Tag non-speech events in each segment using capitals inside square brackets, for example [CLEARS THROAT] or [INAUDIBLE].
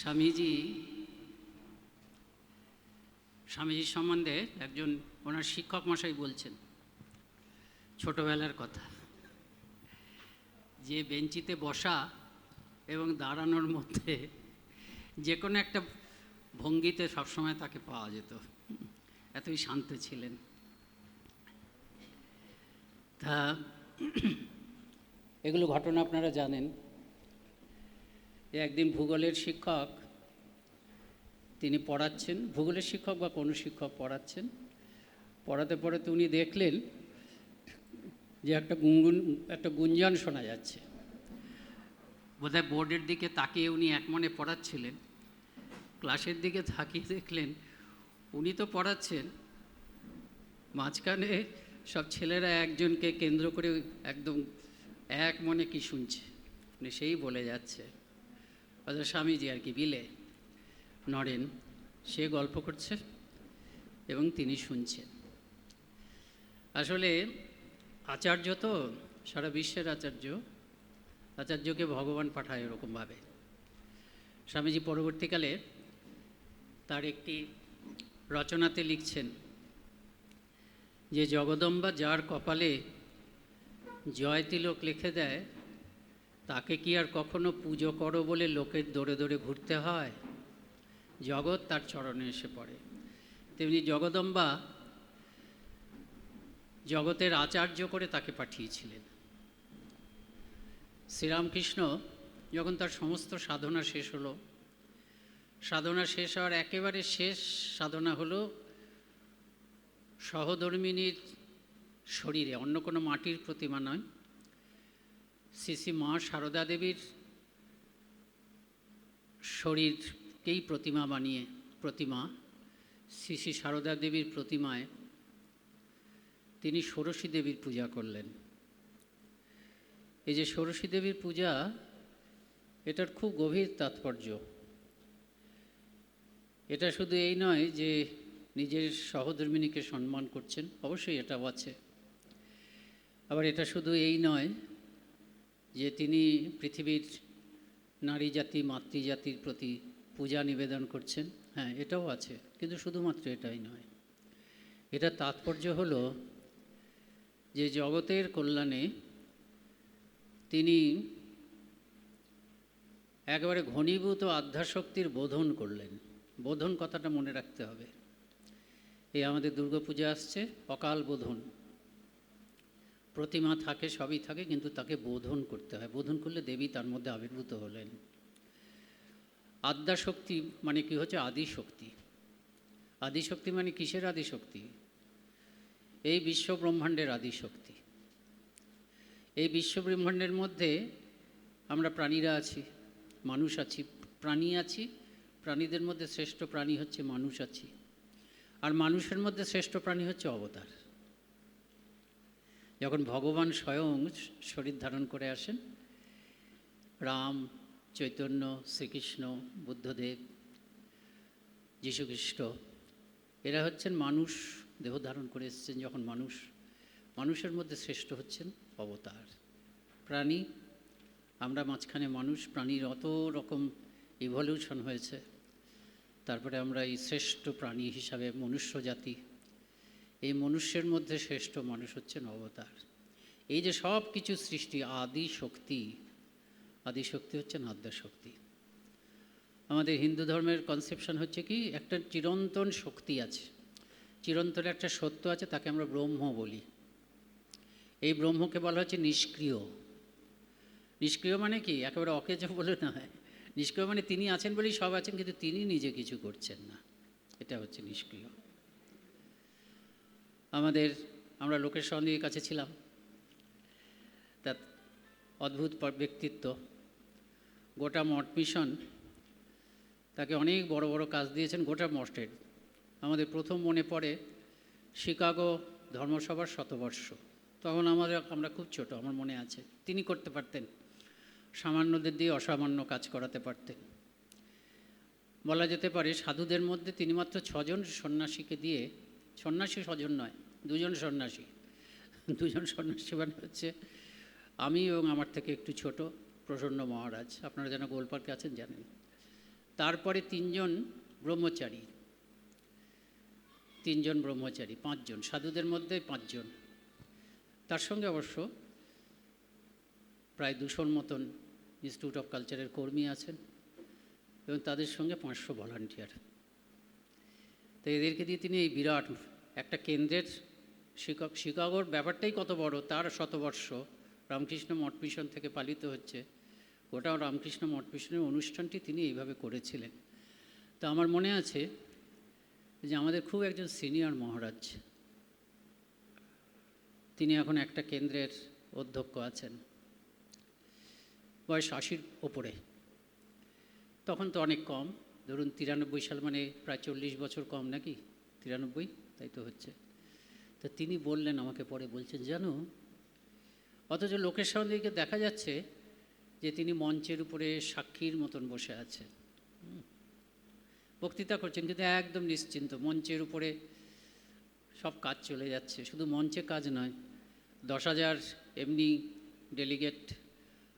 স্বামীজি, স্বামীজির সম্বন্ধে একজন ওনার শিক্ষক মশাই বলছেন, ছোটবেলার কথা। যে বেঞ্চিতে বসা এবং দাঁড়ানোর মধ্যে যে কোনো একটা ভঙ্গিতে সবসময় তাকে পাওয়া যেত। এতই শান্ত ছিলেন। তা, এগুলো ঘটনা আপনারা জানেন। একদিন ভূগোলের শিক্ষক, তিনি পড়াচ্ছেন, ভূগোলের শিক্ষক বা কোনো শিক্ষক পড়াচ্ছেন। পড়াতে পড়াতে উনি দেখলেন যে একটা গুনগুন, একটা গুঞ্জন শোনা যাচ্ছে। বোধহয় বোর্ডের দিকে তাকিয়ে উনি এক মনে পড়াচ্ছিলেন। ক্লাসের দিকে তাকিয়ে দেখলেন, উনি তো পড়াচ্ছেন। মাঝখানে সব ছেলেরা একজনকে কেন্দ্র করে একদম এক মনে কি শুনছে। উনি সেই বলে যাচ্ছে। অথবা স্বামীজি আর কি বিলে নড়েন, সে গল্প করছে এবং তিনি শুনছেন। আসলে আচার্য তো সারা বিশ্বের আচার্য, আচার্যকে ভগবান পাঠায় এরকমভাবে। স্বামীজি পরবর্তীকালে তার একটি রচনাতে লিখছেন, যে জগদম্বা যার কপালে জয় তিলক লিখে দেয় তাকে কি আর কখনো পুজো করো বলে লোকের দৌড়ে দৌড়ে ঘুরতে হয়? জগৎ তার চরণে এসে পড়ে। তেমনি জগদম্বা জগতের আচার্য করে তাকে পাঠিয়েছিলেন। শ্রীরামকৃষ্ণ যখন তার সমস্ত সাধনা শেষ হলো, সাধনা শেষ হওয়ার একেবারে শেষ সাধনা হলো সহধর্মিনীর শরীরে, অন্য কোনো মাটির প্রতিমা নয় শ্রী মা সারদা দেবীর শরীরকেই প্রতিমা বানিয়ে, প্রতিমা, শ্রী শ্রী সারদা দেবীর প্রতিমায় তিনি ষোড়শী দেবীর পূজা করলেন। এই যে ষোড়শী দেবীর পূজা, এটার খুব গভীর তাৎপর্য। এটা শুধু এই নয় যে নিজের সহধর্মিনীকে সম্মান করছেন, অবশ্যই এটাও আছে। আবার এটা শুধু এই নয় যে তিনি পৃথিবীর নারী জাতি, মাতৃজাতির প্রতি পূজা নিবেদন করছেন হ্যাঁ এটাও আছে, কিন্তু শুধুমাত্র এটাই নয়। এটা তাৎপর্য হলো যে জগতের কল্যাণে তিনি একেবারে ঘনীভূত আধ্যাশক্তির বোধন করলেন। বোধন কথাটা মনে রাখতে হবে। এই আমাদের দুর্গাপূজা আসছে, অকাল বোধন। প্রতিমা থাকে, সবই থাকে, কিন্তু তাকে বোধন করতে হয়। বোধন করলে দেবী তার মধ্যে আবির্ভূত হলেন। আদ্যাশক্তি মানে কি হচ্ছে? আদিশক্তি। আদিশক্তি মানে কিসের আদিশক্তি? এই বিশ্ব ব্রহ্মাণ্ডের আদিশক্তি। এই বিশ্ব ব্রহ্মাণ্ডের মধ্যে আমরা প্রাণীরা আছি, মানুষ আছি, প্রাণী আছি। প্রাণীদের মধ্যে শ্রেষ্ঠ প্রাণী হচ্ছে মানুষ আছি। আর মানুষের মধ্যে শ্রেষ্ঠ প্রাণী হচ্ছে অবতার। যখন ভগবান স্বয়ং শরীর ধারণ করে আসেন, রাম, চৈতন্য, শ্রীকৃষ্ণ, বুদ্ধদেব, যীশুখ্রিস্ট, এরা হচ্ছেন মানুষ, দেহ ধারণ করে এসেছেন যখন মানুষ, মানুষের মধ্যে শ্রেষ্ঠ হচ্ছেন অবতার। প্রাণী, আমরা মাঝখানে মানুষ, প্রাণীর অত রকম ইভলিউশন হয়েছে। তারপরে আমরা এই শ্রেষ্ঠ প্রাণী হিসাবে মনুষ্য জাতি এই মনুষ্যের মধ্যে শ্রেষ্ঠ মানুষ হচ্ছেন অবতার। এই যে সব কিছু সৃষ্টি, আদি শক্তি আদি শক্তি হচ্ছেন আদ্যাশক্তি আমাদের হিন্দু ধর্মের কনসেপশন হচ্ছে কি, একটা চিরন্তন শক্তি আছে। চিরন্তন একটা সত্য আছে, তাকে আমরা ব্রহ্ম বলি। এই ব্রহ্মকে বলা হচ্ছে নিষ্ক্রিয়। নিষ্ক্রিয় মানে কি? একেবারে অকেজ বলে নয়। নিষ্ক্রিয় মানে তিনি আছেন বলেই সব আছেন, কিন্তু তিনি নিজে কিছু করছেন না। এটা হচ্ছে নিষ্ক্রিয়। আমাদের, আমরা লোকের সন্দেহের কাছে ছিলাম। তা অদ্ভুত ব্যক্তিত্ব। গোটা মঠ মিশন তাকে অনেক বড় বড় কাজ দিয়েছেন গোটা মঠের। আমাদের প্রথম মনে পড়ে শিকাগো ধর্মসভার শতবর্ষ। তখন আমাদের, আমরা খুব ছোট, আমার মনে আছে। তিনি করতে পারতেন। সামান্যদের দিয়ে অসামান্য কাজ করাতে পারতেন। বলা যেতে পারে সাধুদের মধ্যে তিনি মাত্র ছজন সন্ন্যাসীকে দিয়ে সন্ন্যাসী স্বজন নয়, দুজন সন্ন্যাসী। দুজন সন্ন্যাসী মানে হচ্ছে আমি এবং আমার থেকে একটু ছোট প্রসন্ন মহারাজ। আপনারা যেন গোলপার্কে আছেন জানেন। তারপরে তিনজন ব্রহ্মচারী। তিনজন ব্রহ্মচারী, পাঁচজন। সাধুদের মধ্যে পাঁচজন। তার সঙ্গে অবশ্য প্রায় দুশোর মতন ইনস্টিটিউট অফ কালচারের কর্মী আছেন এবং তাদের সঙ্গে পাঁচশো ভলান্টিয়ার তো এদেরকে দিয়ে তিনি এই বিরাট একটা কেন্দ্রের শিকাগোর ব্যাপারটাই কত বড়, তার শতবর্ষ রামকৃষ্ণ মঠ মিশন থেকে পালিত হচ্ছে। ওটাও রামকৃষ্ণ মঠ মিশনের অনুষ্ঠানটি তিনি এইভাবে করেছিলেন। তো আমার মনে আছে যে আমাদের খুব একজন সিনিয়র মহারাজ, তিনি এখন একটা কেন্দ্রের অধ্যক্ষ আছেন, বয়স আশির ওপরে। তখন তো অনেক কম, ধরুন তিরানব্বই সাল মানে প্রায় চল্লিশ বছর কম নাকি? তিরানব্বই? তাই তো হচ্ছে। তো তিনি বললেন, আমাকে পরে বলছেন, জানো, অথচ লোকের দিকে দেখা যাচ্ছে যে তিনি মঞ্চের উপরে সাক্ষীর মতন বসে আছেন। বক্তৃতা করছেন, কিন্তু একদম নিশ্চিন্ত, মঞ্চের উপরে সব কাজ চলে যাচ্ছে। শুধু মঞ্চে কাজ নয়, দশ হাজার এমনি ডেলিগেট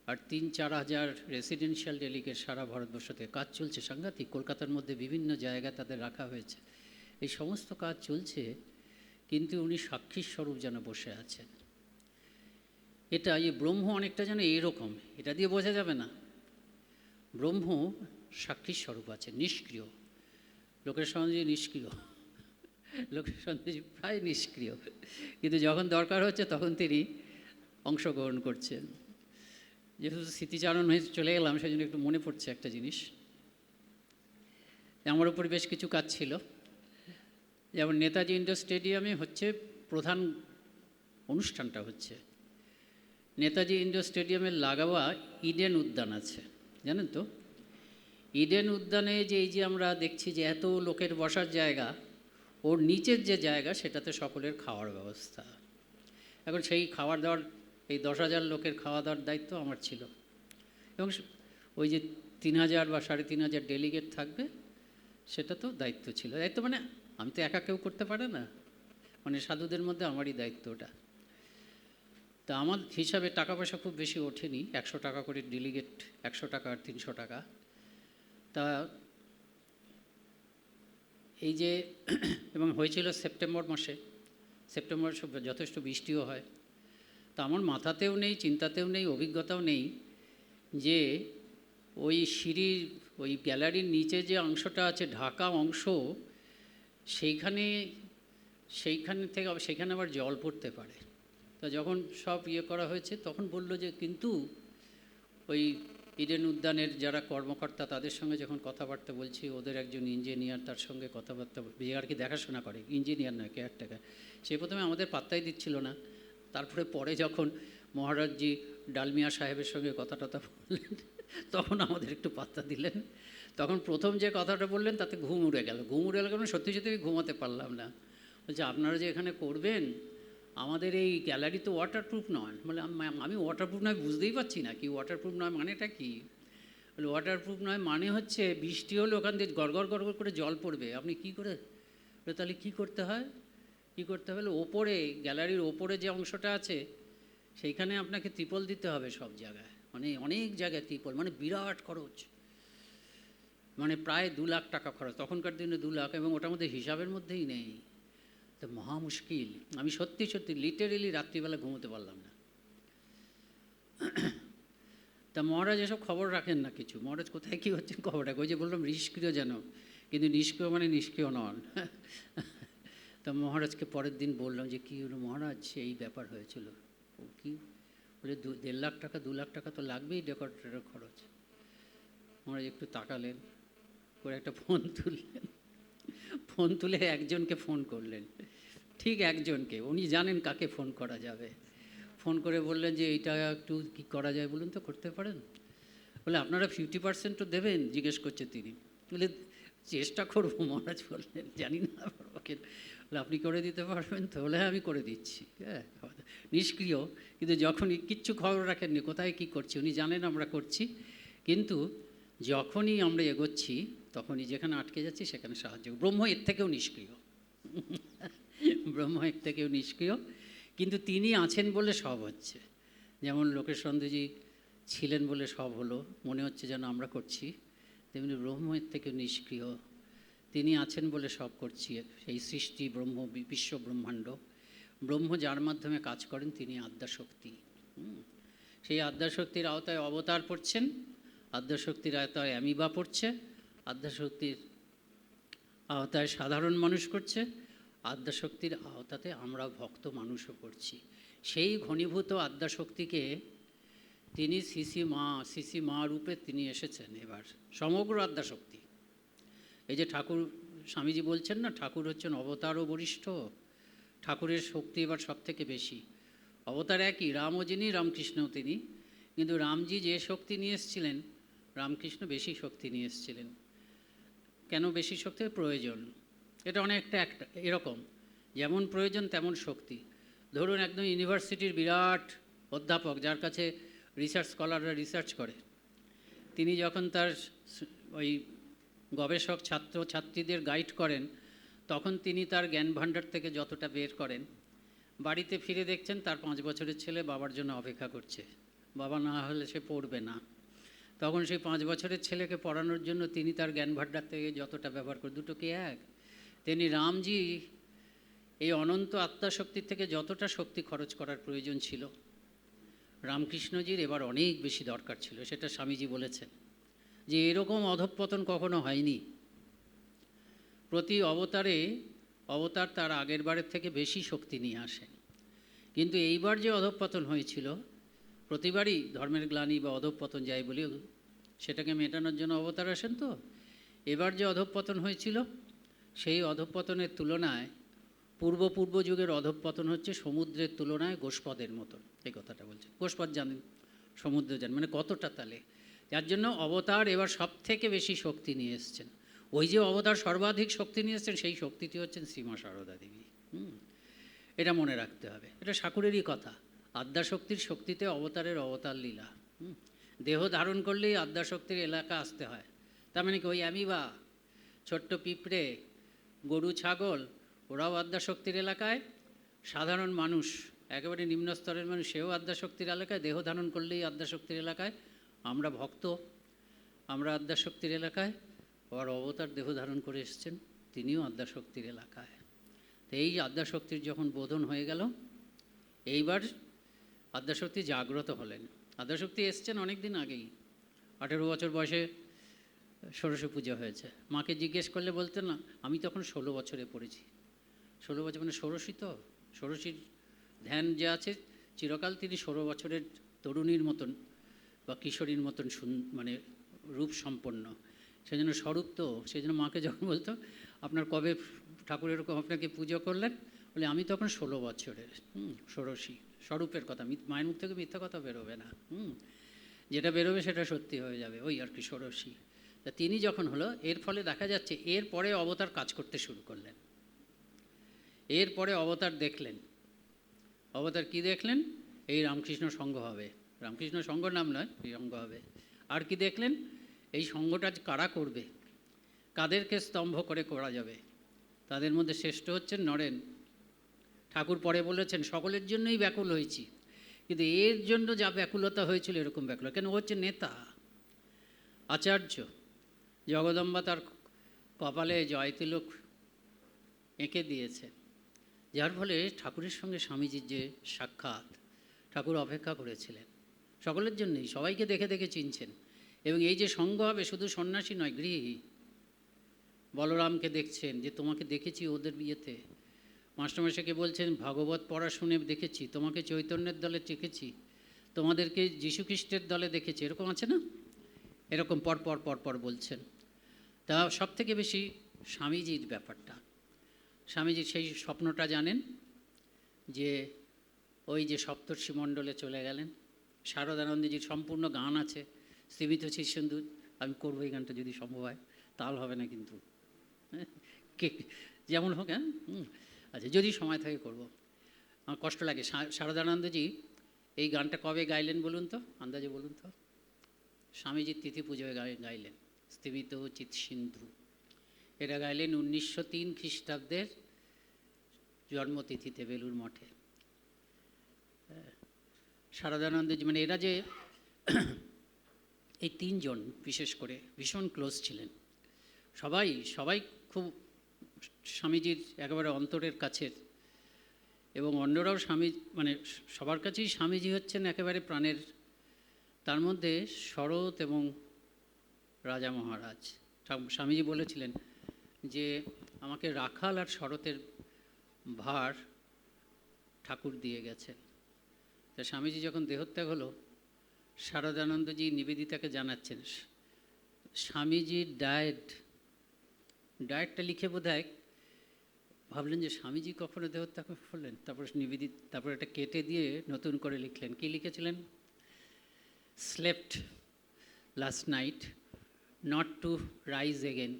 আর তিন চার হাজার রেসিডেন্সিয়াল ডেলিগেট সারা ভারতবর্ষ থেকে কাজ চলছে। সাংঘাতিক, কলকাতার মধ্যে বিভিন্ন জায়গায় তাদের রাখা হয়েছে। এই সমস্ত কাজ চলছে, কিন্তু উনি সাক্ষীর স্বরূপ যেন বসে আছেন। এটা এই ব্রহ্ম অনেকটা যেন এইরকম এটা দিয়ে বোঝা যাবে না। ব্রহ্ম সাক্ষীর স্বরূপ আছে, নিষ্ক্রিয়। লোকের সমাজে নিষ্ক্রিয়। লোকের সমাজে প্রায় নিষ্ক্রিয়। কিন্তু যখন দরকার হচ্ছে তখন তিনি অংশগ্রহণ করছেন। যেহেতু স্মৃতিচারণ হয়ে চলে গেলাম সেই জন্য একটু মনে পড়ছে একটা জিনিস। আমার উপর বেশ কিছু কাজ ছিল। যেমন নেতাজি ইন্ডোর স্টেডিয়ামে হচ্ছে প্রধান অনুষ্ঠানটা হচ্ছে। নেতাজি ইন্ডোর স্টেডিয়ামে লাগাওয়া ইডেন উদ্যান আছে, জানেন তো? ইডেন উদ্যানে যে এই যে আমরা দেখছি যে এত লোকের বসার জায়গা, ওর নিচের যে জায়গা সেটাতে সকলের খাওয়ার ব্যবস্থা। এখন সেই খাওয়ার দাওয়ার, এই দশ হাজার লোকের খাওয়া দাওয়ার দায়িত্ব আমার ছিল। এবং ওই যে তিন হাজার বা সাড়ে তিন হাজার ডেলিগেট থাকবে, সেটা তো দায়িত্ব ছিল। দায়িত্ব মানে আমি তো একা কেউ করতে পারে না। মানে সাধুদের মধ্যে আমারই দায়িত্ব ওটা। তা আমার হিসাবে টাকা পয়সা খুব বেশি ওঠেনি, একশো টাকা করে ডেলিগেট একশো টাকা আর তিনশো টাকা। তা এই যে, এবং হয়েছিল সেপ্টেম্বর মাসে, সেপ্টেম্বর যথেষ্ট বৃষ্টিও হয়। তা আমার মাথাতেও নেই, চিন্তাতেও নেই, অভিজ্ঞতাও নেই যে ওই সিঁড়ির, ওই গ্যালারির নিচে যে অংশটা আছে, ঢাকা অংশ সেইখানে সেইখানে থেকে আবার সেখানে আবার জল পড়তে পারে। তা যখন সব ইয়ে করা হয়েছে, তখন বলল যে, কিন্তু ওই ইডেন উদ্যানের যারা কর্মকর্তা, তাদের সঙ্গে যখন কথাবার্তা বলছি, ওদের একজন ইঞ্জিনিয়ার তার সঙ্গে কথাবার্তা যে আর কি দেখাশোনা করে, ইঞ্জিনিয়ার নয়, কেয়ারটেকার। সে প্রথমে আমাদের পাত্তাই দিচ্ছিল না। তারপরে, পরে যখন মহারাজজি ডালমিয়া সাহেবের সঙ্গে কথা টথা বললেন, তখন আমাদের একটু পাত্তা দিলেন। তখন প্রথম যে কথাটা বললেন তাতে ঘুম উড়ে গেল। ঘুম উড়ে গেল কারণ সত্যি সত্যি ঘুমাতে পারলাম না। বলছে আপনারা যে এখানে করবেন আমাদের এই গ্যালারি তো ওয়াটারপ্রুফ নয়। মানে আম- ওয়াটারপ্রুফ নয় বুঝতেই পারছি না। কি ওয়াটারপ্রুফ নয় মানেটা কি? বলে ওয়াটারপ্রুফ নয় মানে হচ্ছে বৃষ্টি হলে ওখান দিয়ে গড়গড় গড়গড় করে জল পড়বে। আপনি কি করে বলে, তাহলে কি করতে হয়? কি করতে হবে ওপরে গ্যালারির ওপরে যে অংশটা আছে সেইখানে আপনাকে ত্রিপল দিতে হবে সব জায়গায়। মানে অনেক জায়গায় ত্রিপল মানে বিরাট খরচ। মানে প্রায় দু লাখ টাকা খরচ। তখনকার দিনে দু লাখ এবং ওটার মধ্যে হিসাবের মধ্যেই নেই। তো মহা মুশকিল। আমি সত্যি সত্যি লিটারেলি রাত্রিবেলা ঘুমোতে পারলাম না। তা মহারাজ এসব খবর রাখেন না কিছু। মহারাজ কোথায় কী হচ্ছে খবর রাখে? ওই যে বললাম, নিষ্ক্রিয় যেন। কিন্তু নিষ্ক্রিয় মানে নিষ্ক্রিয় নন। তা মহারাজকে পরের দিন বললাম যে, কী হলো মহারাজ? এই ব্যাপার হয়েছিল। ও কি? বলে দু, দেড় লাখ টাকা, দু লাখ টাকা তো লাগবেই ডেকোরেটরের খরচ। মহারাজ একটু তাকালেন। করে একটা ফোন তুললেন। ফোন তুলে একজনকে ফোন করলেন। ঠিক একজনকে, উনি জানেন কাকে ফোন করা যাবে। ফোন করে বললেন যে, এইটা একটু কী করা যায় বলুন তো, করতে পারেন? বলে, আপনারা ফিফটি পার্সেন্ট তো দেবেন, জিজ্ঞেস করছে তিনি। বলে, চেষ্টা করব, মহারাজ বললেন। জানি না পারব কি না। বলে, আপনি করে দিতে পারবেন তো? বলে, আমি করে দিচ্ছি। হ্যাঁ নিষ্ক্রিয়, কিন্তু যখনই কিচ্ছু খবর রাখেননি, কোথায় কী করছি, উনি জানেন আমরা করছি। কিন্তু যখনই আমরা এগোচ্ছি তখনই যেখানে আটকে যাচ্ছি সেখানে সাহায্য ব্রহ্ম এর থেকেও নিষ্ক্রিয়। ব্রহ্ম এর থেকেও নিষ্ক্রিয়। কিন্তু তিনি আছেন বলে সব হচ্ছে। যেমন লোকেশ চন্দ্রজি ছিলেন বলে সব হলো। মনে হচ্ছে যেন আমরা করছি। তেমনি ব্রহ্ম এর থেকে নিষ্ক্রিয়। তিনি আছেন বলে সব করছি। সেই সৃষ্টি, ব্রহ্ম বিশ্ব ব্রহ্মাণ্ড। ব্রহ্ম যার মাধ্যমে কাজ করেন, তিনি আদ্যাশক্তি। সেই আদ্যাশক্তির আওতায় অবতার পড়ছেন। আদ্যাশক্তির আওতায় অ্যামিবা পড়ছে। আদ্যাশক্তির আওতায় সাধারণ মানুষ করছে, আদ্যাশক্তির আওতাতে আমরা ভক্ত মানুষও করছি। সেই ঘনীভূত আদ্যাশক্তিকে তিনি সিসি মা সিসি মা রূপে তিনি এসেছেন এবার, সমগ্র আদ্যাশক্তি। এই যে ঠাকুর, স্বামীজি বলছেন না, ঠাকুর হচ্ছেন অবতার ও বরিষ্ঠ। ঠাকুরের শক্তি এবার সব থেকে বেশি। অবতার একই রামও যিনি রামকৃষ্ণও তিনি। কিন্তু রামজি যে শক্তি নিয়ে এসেছিলেন, রামকৃষ্ণ বেশি শক্তি নিয়ে এসেছিলেন। কেন বেশি শক্তির? প্রয়োজন। এটা অনেকটা একটা, এরকম। যেমন প্রয়োজন, তেমন শক্তি। ধরুন একদম ইউনিভার্সিটির বিরাট অধ্যাপক যার কাছে রিসার্চ স্কলাররা রিসার্চ করে। তিনি যখন তার ওই গবেষক, ছাত্র, ছাত্রীদের গাইড করেন, তখন তিনি তার জ্ঞান ভাণ্ডার থেকে যতটা বের করেন, বাড়িতে ফিরে দেখছেন তার পাঁচ বছরের ছেলে বাবার জন্য অপেক্ষা করছে। বাবা না হলে সে পড়বে না। তখন সেই পাঁচ বছরের ছেলেকে পড়ানোর জন্য তিনি তার জ্ঞান ভাণ্ডার থেকে যতটা ব্যবহার করে, দুটো কি এক? তিনি রামজি এই অনন্ত আত্মাশক্তির থেকে যতটা শক্তি খরচ করার প্রয়োজন ছিল, রামকৃষ্ণজির এবার অনেক বেশি দরকার ছিল, সেটা স্বামীজি বলেছেন, যে এরকম অধঃপতন কখনো হয়নি। প্রতি অবতারে অবতার তার আগের বারের থেকে বেশি শক্তি নিয়ে আসেন কিন্তু এইবার যে অধঃপতন হয়েছিল, প্রতিবারই ধর্মের গ্লানি বা অধঃপতন যাই বলি সেটাকে মেটানোর জন্য অবতার আসেন তো? এবার যে অধঃপতন হয়েছিল, সেই অধঃপতনের তুলনায় পূর্ব পূর্ব যুগের অধঃপতন হচ্ছে সমুদ্রের তুলনায় গোষ্পদের মতন এই কথাটা বলছে গোষ্পদ জানেন সমুদ্র জানেন মানে কতটা তালে? যার জন্য অবতার এবার সব থেকে বেশি শক্তি নিয়ে এসছেন। ওই যে অবতার সর্বাধিক শক্তি নিয়ে এসছেন, সেই শক্তিটি হচ্ছেন শ্রীমা সারদা দেবী। হুম? এটা মনে রাখতে হবে। এটা ঠাকুরেরই কথা। আদ্যাশক্তির শক্তিতে অবতারের অবতার লীলা। হুম। দেহ ধারণ করলেই আদ্যাশক্তির এলাকা আসতে হয়। তার মানে কি, ওই অ্যামিবা, ছোট্ট পিঁপড়ে, গরু, ছাগল, ওরাও আদ্যাশক্তির এলাকায়। সাধারণ মানুষ, একেবারে নিম্ন স্তরের মানুষ, সেও আদ্যাশক্তির এলাকায়। দেহ ধারণ করলেই আদ্যাশক্তির এলাকায়। আমরা ভক্ত, আমরা আদ্যাশক্তির এলাকায়। আবার অবতার দেহ ধারণ করে এসেছেন, তিনিও আদ্যাশক্তির এলাকায়। তো এই আদ্যাশক্তির যখন বোধন হয়ে গেল, এইবার আদ্যাশক্তি জাগ্রত হলেন। আদ্যাশক্তি এসছেন অনেক দিন আগেই। আঠেরো বছর বয়সে ষোড়শ পূজা হয়েছে। মাকে জিজ্ঞেস করলে বলতেন না, আমি তখন ষোলো বছরে পড়েছি। ষোলো বছর মানে ষোড়শী তো? ষোড়শীর ধ্যান যে আছে, চিরকাল তিনি ষোলো বছরের তরুণীর মতন বা কিশোরীর মতন মানে রূপ সম্পন্ন। সেই জন্য স্বরূপ তো সেই জন্য মাকে যখন বলতো, আপনার কবে ঠাকুরের আপনাকে পুজো করলেন? বলে, আমি তখন ষোলো বছরের ষোড়শী। স্বরূপের কথা মায়ের মুখ থেকে মিথ্যা কথা বেরোবে না, হুম? যেটা বেরোবে সেটা সত্যি হয়ে যাবে, ওই আর কি ষোড়শী। তা তিনি যখন হলো, এর ফলে দেখা যাচ্ছে এর পরে অবতার কাজ করতে শুরু করলেন। এরপরে অবতার দেখলেন। অবতার কি দেখলেন? এই রামকৃষ্ণ সংঘ হবে। রামকৃষ্ণ সংঘ নাম নয় সংঘ হবে। আর কি দেখলেন? এই সংঘটা কারা করবে? কাদেরকে স্তম্ভ করে করা যাবে? তাদের মধ্যে শ্রেষ্ঠ হচ্ছেন নরেন। ঠাকুর পরে বলেছেন, সকলের জন্যই ব্যাকুল হয়েছি। কিন্তু এর জন্য যা ব্যাকুলতা হয়েছিল এরকম ব্যাকুল কেন? হচ্ছে নেতা, আচার্য। জগদম্বা তার কপালে জয়তিলক এঁকে দিয়েছে। যার ফলে ঠাকুরের সঙ্গে স্বামীজির যে সাক্ষাৎ, ঠাকুর অপেক্ষা করেছিলেন। সকলের জন্যই, সবাইকে দেখে দেখে চিনছেন। এবং এই যে সঙ্গ হবে, শুধু সন্ন্যাসী নয়, গৃহী। বলরামকে দেখছেন যে, তোমাকে দেখেছি ওদের বিয়েতে। মাস্টারমশাইকে বলছেন, ভাগবত পড়া শুনে দেখেছি, তোমাকে চৈতন্যের দলে দেখেছি তোমাদেরকে যীশুখ্রিস্টের দলে দেখেছি। এরকম আছে না? এরকম পর পর পর পর বলছেন। তা সব থেকে বেশি স্বামীজির ব্যাপারটা। স্বামীজি সেই স্বপ্নটা জানেন যে, ওই যে সপ্তর্ষি মণ্ডলে চলে গেলেন। শারদানন্দজির সম্পূর্ণ গান আছে স্তীমিত শিষ্যন্দু, আমি করব এই গানটা যদি সম্ভব হয়, তাল হবে না কিন্তু। হ্যাঁ? যেমন হোক হ্যাঁ। আচ্ছা যদি সময় থাকে করব। আমার কষ্ট লাগে। শারদানন্দজি এই গানটা কবে গাইলেন বলুন তো? আন্দাজে বলুন তো। স্বামীজির তিথি পুজোয় গাই- গাইলেন। স্তীমিত চিৎ সিন্ধু। এটা গাইলেন উনিশশো তিন খ্রিস্টাব্দের জন্মতিথিতে বেলুর মঠে। শারদানন্দজি মানে এরা যে এই তিনজন বিশেষ করে ভীষণ ক্লোজ ছিলেন। সবাই সবাই খুব স্বামীজির একেবারে অন্তরের কাছের এবং অন্যরাও স্বামী মানে সবার কাছেই স্বামীজি হচ্ছেন একেবারে প্রাণের। তার মধ্যে শরৎ এবং রাজা মহারাজ স্বামীজি বলেছিলেন যে, আমাকে রাখাল আর শরতের ভার ঠাকুর দিয়ে গেছেন। তা স্বামীজি যখন দেহত্যাগ হলো শারদানন্দজি নিবেদিতাকে জানাচ্ছেন স্বামীজির ডায়েট ডায়েটটা লিখে বোধ ভাবলেন যে স্বামীজি কখনো দেহত্যাগ করলেন? তারপর নিবেদিত, তারপর এটা কেটে দিয়ে নতুন করে লিখলেন। কি লিখেছিলেন? Slept last night not to rise again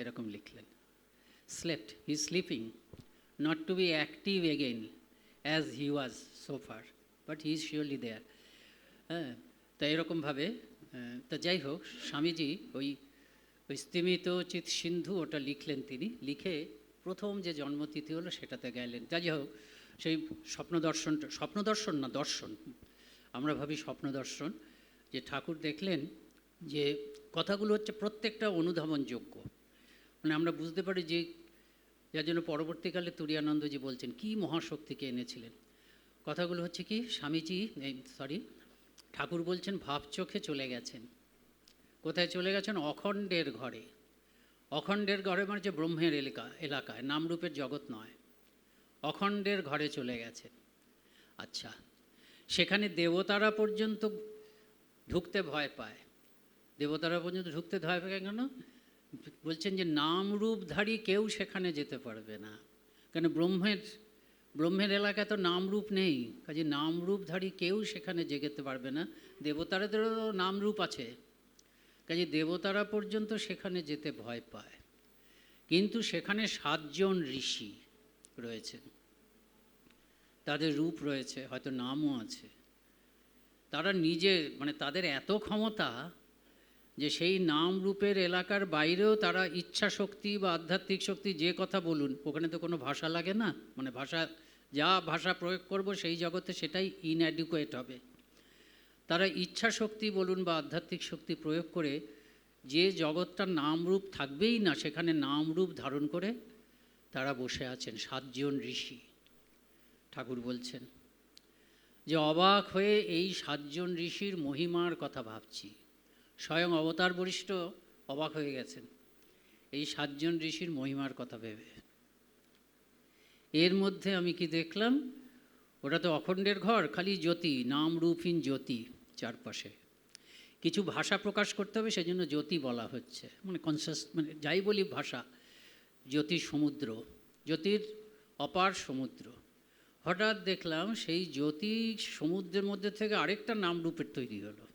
এরকম লিখলেন। Slept he sleeping not to be active again as he was so far but he is surely there হ্যাঁ তা এরকমভাবে তা যাই হোক, স্বামীজি ওই ওই স্তিমিত চিত সিন্ধু ওটা লিখলেন তিনি। লিখে প্রথম যে জন্মতিথি হলো সেটাতে গেলেন। যাই হোক, সেই স্বপ্ন দর্শনটা স্বপ্ন দর্শন না দর্শন? আমরা ভাবি স্বপ্ন দর্শন যে ঠাকুর দেখলেন যে কথাগুলো হচ্ছে প্রত্যেকটা অনুধাবনযোগ্য। মানে আমরা বুঝতে পারি যে, যার জন্য পরবর্তীকালে তুরিয়ানন্দজি বলছেন, কি মহাশক্তিকে এনেছিলেন? কথাগুলো হচ্ছে কি, স্বামীজি সরি ঠাকুর বলছেন, ভাব চোখে চলে গেছেন। কোথায় চলে গেছেন? অখণ্ডের ঘরে। অখণ্ডের ঘরে মানে যে ব্রহ্মের এলাকা, এলাকায়। নামরূপের জগৎ নয়। অখণ্ডের ঘরে চলে গেছে আচ্ছা সেখানে দেবতারা পর্যন্ত ঢুকতে ভয় পায়। দেবতারা পর্যন্ত ঢুকতে ভয় পায় কেন? বলছেন যে নামরূপধারী কেউ সেখানে যেতে পারবে না। কেন ব্রহ্মের ব্রহ্মের এলাকায় তো নামরূপ নেই। কাজে নামরূপধারী কেউ সেখানে জেগেতে পারবে না। দেবতারাদেরও নামরূপ আছে। কাজে দেবতারা পর্যন্ত সেখানে যেতে ভয় পায়। কিন্তু সেখানে সাতজন ঋষি রয়েছেন। তাদের রূপ রয়েছে, হয়তো নামও আছে। তারা নিজে মানে তাদের এত ক্ষমতা যে সেই নাম রূপের এলাকার বাইরেও তারা ইচ্ছা শক্তি বা আধ্যাত্মিক শক্তি যে কথা বলুন, ওখানে তো কোনো ভাষা লাগে না। মানে ভাষা, যা ভাষা প্রয়োগ করব সেই জগতে সেটাই ইনঅ্যাডিকুয়েট হবে। তারা ইচ্ছা শক্তি বলুন বা আধ্যাত্মিক শক্তি প্রয়োগ করে যে জগৎটার নামরূপ থাকবেই না, সেখানে নামরূপ ধারণ করে তারা বসে আছেন, সাতজন ঋষি। ঠাকুর বলছেন, যে অবাক হয়ে এই সাতজন ঋষির মহিমার কথা ভাবছি। স্বয়ং অবতার বরিষ্ঠ অবাক হয়ে গেছেন, এই সাতজন ঋষির মহিমার কথা ভেবে। এর মধ্যে আমি কি দেখলাম? ওটা তো অখণ্ডের ঘর, খালি জ্যোতি নাম রূপহীন জ্যোতি। চারপাশে। কিছু ভাষা প্রকাশ করতে হবে, সেজন্য জ্যোতি বলা হচ্ছে। মানে কনসাস মানে যাই বলি ভাষা, জ্যোতি সমুদ্র, জ্যোতির অপার সমুদ্র। হঠাৎ দেখলাম সেই জ্যোতি সমুদ্রের মধ্যে থেকে আরেকটা নাম রূপের তৈরি হলো।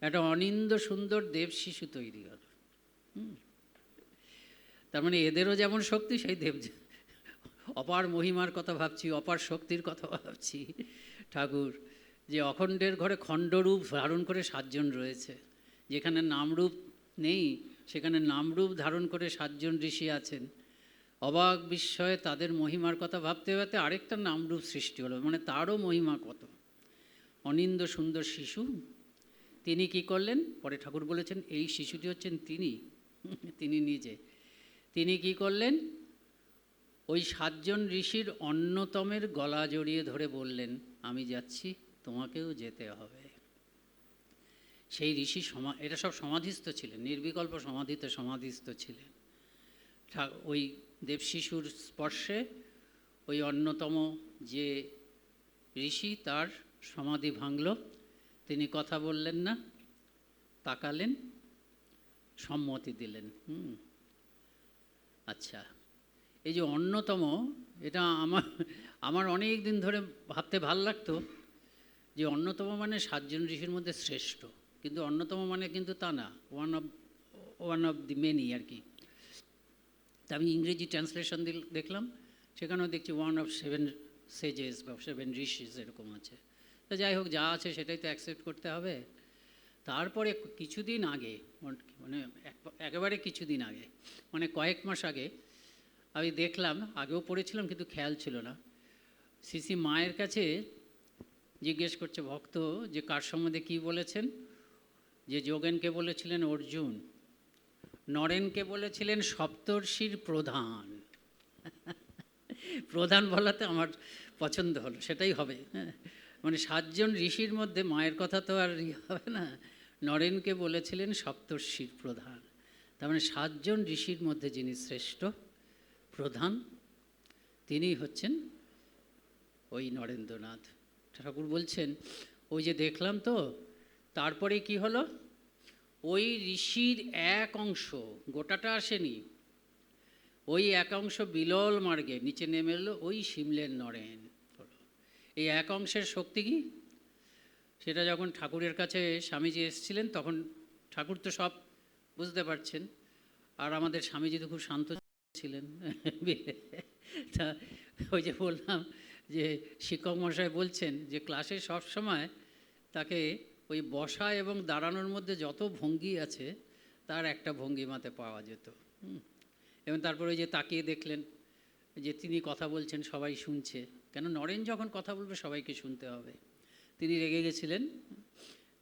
একটা অনিন্দ সুন্দর দেব শিশু তৈরি হলো। তার মানে এদেরও যেমন শক্তি, সেই দেব অপার মহিমার কথা ভাবছি, অপার শক্তির কথা ভাবছি। ঠাকুর যে অখণ্ডের ঘরে খণ্ডরূপ ধারণ করে সাতজন রয়েছে। যেখানে নামরূপ নেই, সেখানে নামরূপ ধারণ করে সাতজন ঋষি আছেন। অবাক বিস্ময়ে তাদের মহিমার কথা ভাবতে ভাবতে আরেকটা নামরূপ সৃষ্টি হলো মানে তারও মহিমা কত? অনিন্দ সুন্দর শিশু, তিনি কি করলেন? পরে ঠাকুর বলেছেন, এই শিশুটি হচ্ছেন তিনি তিনি নিজে। তিনি কি করলেন? ওই সাতজন ঋষির অন্যতমের গলা জড়িয়ে ধরে বললেন, আমি যাচ্ছি। তোমাকেও যেতে হবে। সেই ঋষি সমা, এটা সব সমাধিস্থ ছিলেন, নির্বিকল্প সমাধিতে সমাধিস্থ ছিলেন। ওই দেবশিশুর স্পর্শে ওই অন্যতম যে ঋষি, তার সমাধি ভাঙল। তিনি কথা বললেন না, তাকালেন, সম্মতি দিলেন। হুম। আচ্ছা এই যে অন্যতম, এটা আমার আমার অনেক দিন ধরে ভাবতে ভালো লাগতো যে অন্যতম মানে সাতজন ঋষির মধ্যে শ্রেষ্ঠ। কিন্তু অন্যতম মানে কিন্তু তা না one of one of the many আর কি। তা আমি ইংরেজি ট্রান্সলেশন দেখলাম, সেখানেও দেখছি ওয়ান অফ সেভেন সেজেস বা সেভেন ঋষিস এরকম আছে। তা যাই হোক, যা আছে সেটাই তো অ্যাকসেপ্ট করতে হবে। তারপরে কিছুদিন আগে মানে এক- একেবারে কিছুদিন আগে মানে কয়েক মাস আগে, আমি দেখলাম, আগেও পড়েছিলাম, কিন্তু খেয়াল ছিল না। সিসি মায়ের কাছে জিজ্ঞেস করছে, ভক্ত, যে কার সম্বন্ধে কী বলেছেন? যে যোগেনকে বলেছিলেন অর্জুন, নরেনকে বলেছিলেন সপ্তর্ষির প্রধান। প্রধান বলাতে আমার পছন্দ হলো, সেটাই হবে। মানে সাতজন ঋষির মধ্যে মায়ের কথা তো আর ইয়ে হবে না। নরেনকে বলেছিলেন সপ্তর্ষির প্রধান। তার মানে সাতজন ঋষির মধ্যে যিনি শ্রেষ্ঠ প্রধান তিনি হচ্ছেন ওই নরেন্দ্রনাথ। ঠাকুর বলছেন, ওই যে দেখলাম তো, তারপরে কি হলো? ওই ঋষির এক অংশ, গোটাটা আসেনি। ওই এক অংশ বিলল মার্গে, নিচে নেমে এলো ওই শিমলের নরেন। এই এক অংশের শক্তি কি? সেটা যখন ঠাকুরের কাছে স্বামীজি এসেছিলেন, তখন ঠাকুর তো সব বুঝতে পারছেন। আর আমাদের স্বামীজি তো খুব শান্ত ছিলেন। ওই যে বললাম যে শিক্ষক মশাই বলছেন যে ক্লাসে সব সময় তাকে ওই বসা এবং দাঁড়ানোর মধ্যে যত ভঙ্গি আছে, তার একটা ভঙ্গিমাতে পাওয়া যেত। এবং তারপরে ওই যে তাকিয়ে দেখলেন যে তিনি কথা বলছেন, সবাই শুনছে। কেন? নরেন যখন কথা বলবে, সবাইকে শুনতে হবে। তিনি রেগে গেছিলেন।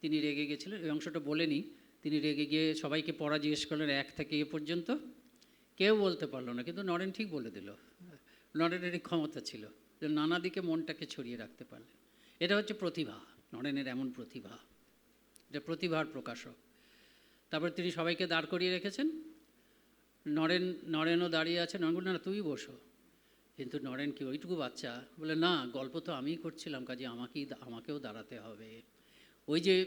তিনি রেগে গেছিলেন। এই অংশটা বলেনি। তিনি রেগে গিয়ে সবাইকে পড়া জিজ্ঞেস করলেন, এক থেকে এ পর্যন্ত? কেউ বলতে পারল না। কিন্তু নরেন ঠিক বলে দিল। নরেনের ক্ষমতা ছিল। নানা দিকে মনটাকে ছড়িয়ে রাখতে পারলেন। এটা হচ্ছে প্রতিভা, নরেনের এমন প্রতিভা এটা প্রতিভার প্রকাশক। তারপর তিনি সবাইকে দাঁড় করিয়ে রেখেছেন। নরেন, নরেনও দাঁড়িয়ে আছে নরেন না তুই বসো। কিন্তু নরেন কি, ওইটুকু বাচ্চা? বলে না, গল্প তো আমিই করছিলাম, কাজে আমাকেই আমাকেও দাঁড়াতে হবে। ওই যে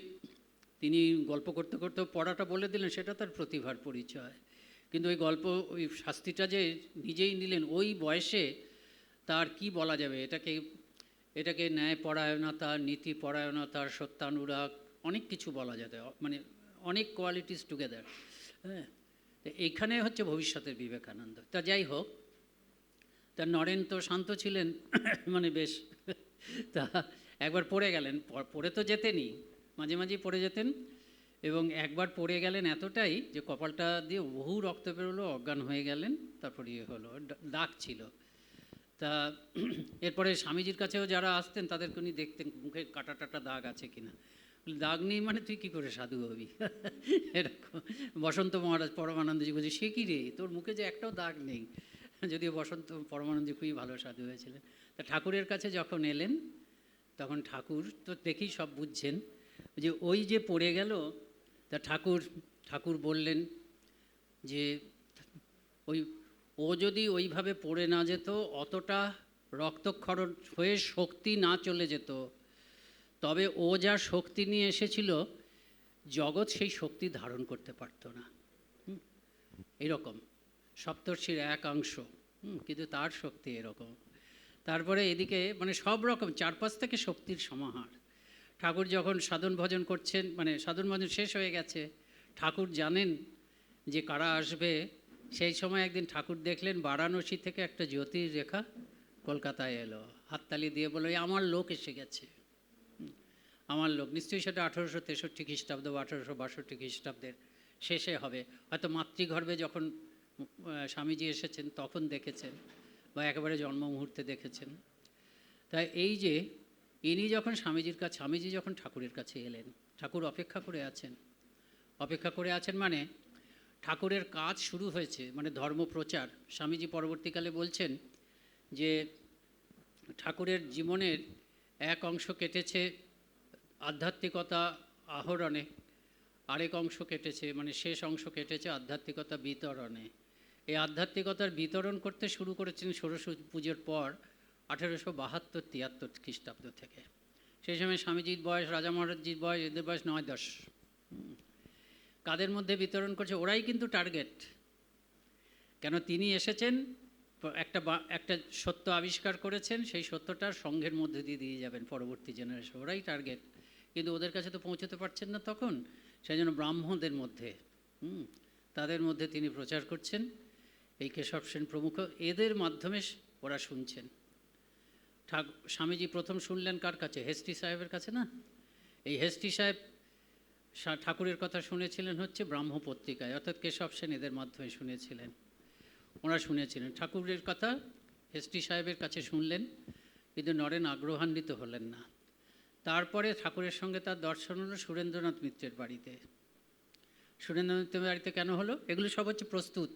তিনি গল্প করতে করতে পড়াটা বলে দিলেন, সেটা তার প্রতিভার পরিচয়। কিন্তু ওই গল্প, ওই শাস্তিটা যে নিজেই নিলেন, ওই বয়সে তার কি বলা যাবে? এটাকে এটাকে ন্যায় পরায়ণতা নীতি পরায়ণতার সত্যানুরাগ, অনেক কিছু বলা যেতে মানে অনেক কোয়ালিটিস টুগেদার হ্যাঁ? তো এইখানে হচ্ছে ভবিষ্যতের বিবেকানন্দ। তা যাই হোক, তা নরেন তো শান্ত ছিলেন [COUGHS] মানে বেশ, তা একবার পড়ে গেলেন পড়ে তো যেতেনই, মাঝে মাঝেই পড়ে যেতেন, এবং একবার পড়ে গেলেন এতটাই যে কপালটা দিয়ে বহু রক্ত বেরোলো, অজ্ঞান হয়ে গেলেন, তারপর ইয়ে হলো দাগ ছিল। তা [CLEARS THROAT] এরপরে স্বামীজির কাছেও যারা আসতেন, তাদেরকে উনি দেখতেন, মুখে কাটা টাটা দাগ আছে কিনা। দাগ নেই মানে তুই কী করে সাধু হবি? [LAUGHS] এরকম। বসন্ত মহারাজ, পরমানন্দজি বলছে, সে কী রে? তোর মুখে যে একটাও দাগ নেই। [LAUGHS] যদিও বসন্ত, পরমানন্দজি খুবই ভালো সাধু হয়েছিলেন। তা ঠাকুরের কাছে যখন এলেন, তখন ঠাকুর তো দেখেই সব বুঝছেন, যে ওই যে পড়ে গেল, তা ঠাকুর ঠাকুর বললেন যে, ওই ও যদি ওইভাবে পড়ে না যেত, অতটা রক্তক্ষরণ হয়ে শক্তি না চলে যেত, তবে ও যা শক্তি নিয়ে এসেছিল, জগৎ সেই শক্তি ধারণ করতে পারতো না। এরকম। সপ্তর্ষির এক অংশ। কিন্তু তার শক্তি এরকম। তারপরে এদিকে মানে সব রকম, চারপাশ থেকে শক্তির সমাহার। ঠাকুর যখন সাধন ভজন করছেন মানে সাধন ভজন শেষ হয়ে গেছে, ঠাকুর জানেন যে কারা আসবে সেই সময় একদিন ঠাকুর দেখলেন বারাণসী থেকে একটা জ্যোতির রেখা কলকাতায় এলো। হাততালি দিয়ে বলল, "এই আমার লোক এসে গেছে। আমার লোক। নিশ্চয়ই সেটা আঠেরোশো তেষট্টি খ্রিস্টাব্দ বা আঠেরোশো বাষট্টি খ্রিস্টাব্দের শেষে হবে। হয়তো মাতৃগর্ভে যখন স্বামীজি এসেছেন তখন দেখেছেন বা একেবারে জন্ম মুহূর্তে দেখেছেন। তাই এই যে ইনি যখন স্বামীজির কাছে, স্বামীজি যখন ঠাকুরের কাছে এলেন, ঠাকুর অপেক্ষা করে আছেন। অপেক্ষা করে আছেন মানে ঠাকুরের কাজ শুরু হয়েছে মানে ধর্মপ্রচার স্বামীজি পরবর্তীকালে বলছেন যে, ঠাকুরের জীবনের এক অংশ কেটেছে আধ্যাত্মিকতা আহরণে, আরেক অংশ কেটেছে মানে শেষ অংশ কেটেছে আধ্যাত্মিকতা বিতরণে। এই আধ্যাত্মিকতার বিতরণ করতে শুরু করেছেন ষোড়শ পুজোর পর আঠেরোশো বাহাত্তর তিয়াত্তর খ্রিস্টাব্দ থেকে। সেই সময় স্বামীজির বয়স, রাজা মহারাজজির বয়স, এদের বয়স নয় দশ। কাদের মধ্যে বিতরণ করছে ওরাই কিন্তু টার্গেট কেন তিনি এসেছেন একটা একটা সত্য আবিষ্কার করেছেন সেই সত্যটা সঙ্ঘের মধ্যে দিয়ে দিয়ে যাবেন পরবর্তী জেনারেশন ওরাই টার্গেট কিন্তু ওদের কাছে তো পৌঁছতে পারছেন না তখন। সেই জন্য ব্রাহ্মণদের মধ্যে হুম, তাদের মধ্যে তিনি প্রচার করছেন। এই কেশব সেন প্রমুখ এদের মাধ্যমে ওরা শুনছেন। ঠাকুর স্বামীজি প্রথম শুনলেন কার কাছে? হেস্টি সাহেবের কাছে না? এই হেস্টি সাহেব ঠাকুরের কথা শুনেছিলেন হচ্ছে ব্রাহ্ম পত্রিকায় অর্থাৎ কেশব সেন এদের মাধ্যমে শুনেছিলেন। ওনারা শুনেছিলেন। ঠাকুরের কথা হেস্টি সাহেবের কাছে শুনলেন, কিন্তু নরেন আগ্রহান্বিত হলেন না। তারপরে ঠাকুরের সঙ্গে তার দর্শন হলো সুরেন্দ্রনাথ মিত্রের বাড়িতে। সুরেন্দ্রনাথ মিত্রের বাড়িতে কেন হলো? এগুলো সব হচ্ছে প্রস্তুত।